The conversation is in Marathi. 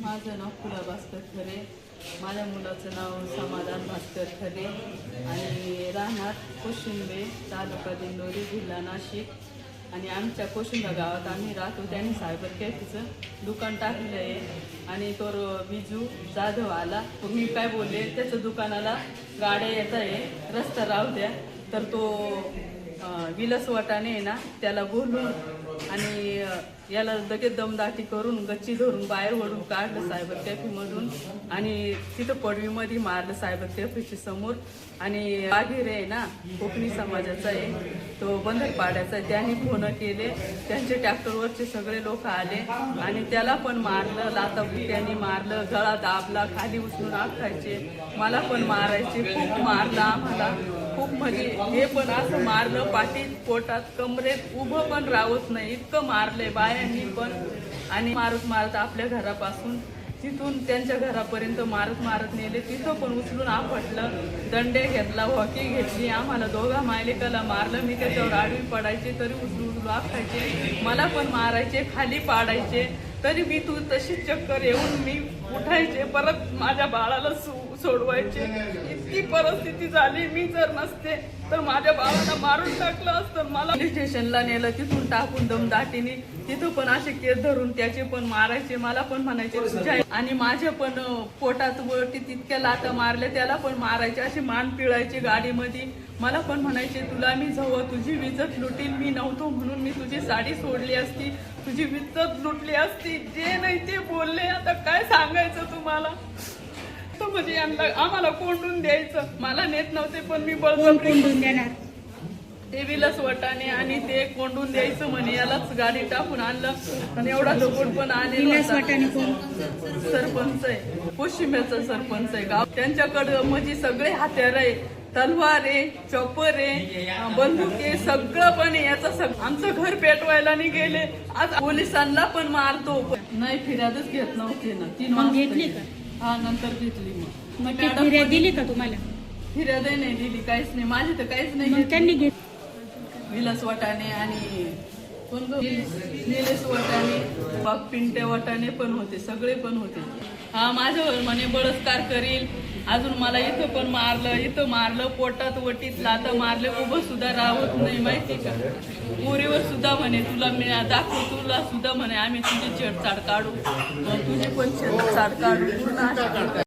माझं नाव फुला भास्कर खरे. माझ्या मुलाचं नाव समाधान भास्कर खरे. आणि राहणार कोशिंबे तालुका दिंडोरी जिल्हा नाशिक. आणि आमच्या कोशिंबा गावात आम्ही राहतो. त्यांनी सायबर कॅफेचं दुकान टाकलं आहे. आणि तो बिजू जाधव आला तो मी काय बोलले त्याचं दुकानाला गाड्या येत आहे. रस्ता राहू द्या. तर तो विलसवटाने आहे ना त्याला बोलून आणि याला लगेच दमदाटी करून गच्ची धरून बाहेर ओढून काढलं सायबर कॅफेमधून. आणि तिथं पडवीमध्ये मारलं सायबर कॅफेच्या समोर. आणि बागेर आहे ना कोकणी समाजाचा आहे. तो बंदरपाड्याचा आहे. त्यांनी फोन केले. त्यांचे ट्रॅक्टरवरचे सगळे लोक आले. आणि त्याला पण मारलं लाताबुकी त्यांनी मारलं गळा दाबला खाली उचलून आखायचे मला पण मारायचे. खूप मारलं आम्हाला. खूप म्हणजे हे पण असं मारलं पाठीत पोटात कमरेत उभं पण राहत नाही. इतकं मारलंय बायांनी पण. आणि मारत मारत आपल्या घरापासून तिथून त्यांच्या घरापर्यंत मारत मारत नेले. तिथं पण उचलून आपटलं दंडे घेतला हॉकी घेतली. आम्हाला दोघा मायलेकाला मारलं. मी त्याच्यावर आडवी पडायचे तरी उचलू उचलू आखायचे. मला पण मारायचे खाली पाडायचे. तरी मी तू तशीच चक्कर येऊन मी उठायचे परत माझ्या बाळाला सो- सोडवायचे. इतकी परिस्थिती झाली मी जर नसते तर माझ्या बाळाला मारून टाकलं असतं मला पोलीस स्टेशनला नेलं तिथून टाकून दम दाटीने तिथं पण असे केस धरून त्याचे पण मारायचे मला पण म्हणायचे तुझ्या आणि माझ्या पण पोटात वरती तितक्या लाता मारल्या त्याला पण मारायचे अशी मान पिळायची गाडीमध्ये. मला पण म्हणायचे तुला मी जवळ तुझी विजत लुटील मी नव्हतो म्हणून मी तुझी साडी सोडली असती. तुझी विजत लुटली असती. जे नाही ते बोलले आता काय सांगायचं तुम्हाला? तर म्हणजे यांना आम्हाला कोंडून द्यायचं. मला नेत नव्हते पण मी बळजबरी कोंडून देणार? ते विलस वटाने आणि ते कोंडून द्यायचं म्हणे यालाच गाडी टाकून आणलं. आणि एवढा दगड पण आलेला विलास होता. वाटाणे कोण? सरपंच आहे. पश्चिमेचा सरपंच आहे. गाव त्यांच्याकडं म्हणजे सगळे हत्यार आहे. तलवार आहे चॉपर आहे बंदूक आहे सगळं पण याचं सग आमचं घर पेटवायला नाही गेले आज पोलिसांना पण मारतो नाही फिर्यादच घेत नव्हती ना तीन मग. घेतली का? हा नंतर घेतली मग फिर्याद दिली का तुम्हाला फिर्यादही नाही दिली काहीच नाही माझी तर काहीच नाही घेतली. त्यांनी घेत विलास वाटाणे आणि? निलेश वाटाणे. बाग पिंटे वाटाणे पण होते सगळे पण होते. हा माझ्यावर म्हणे बळत्कार करील. अजून मला इथं पण मारलं इथं मारलं पोटात वटीत लात मारलं उभं सुद्धा राहत नाही माहिती का? मोरीवर सुद्धा म्हणे तुला मी दाखव तुला सुद्धा म्हणे आम्ही तुझी छेडछाड काढू. तुझी पण छेडछाड काढू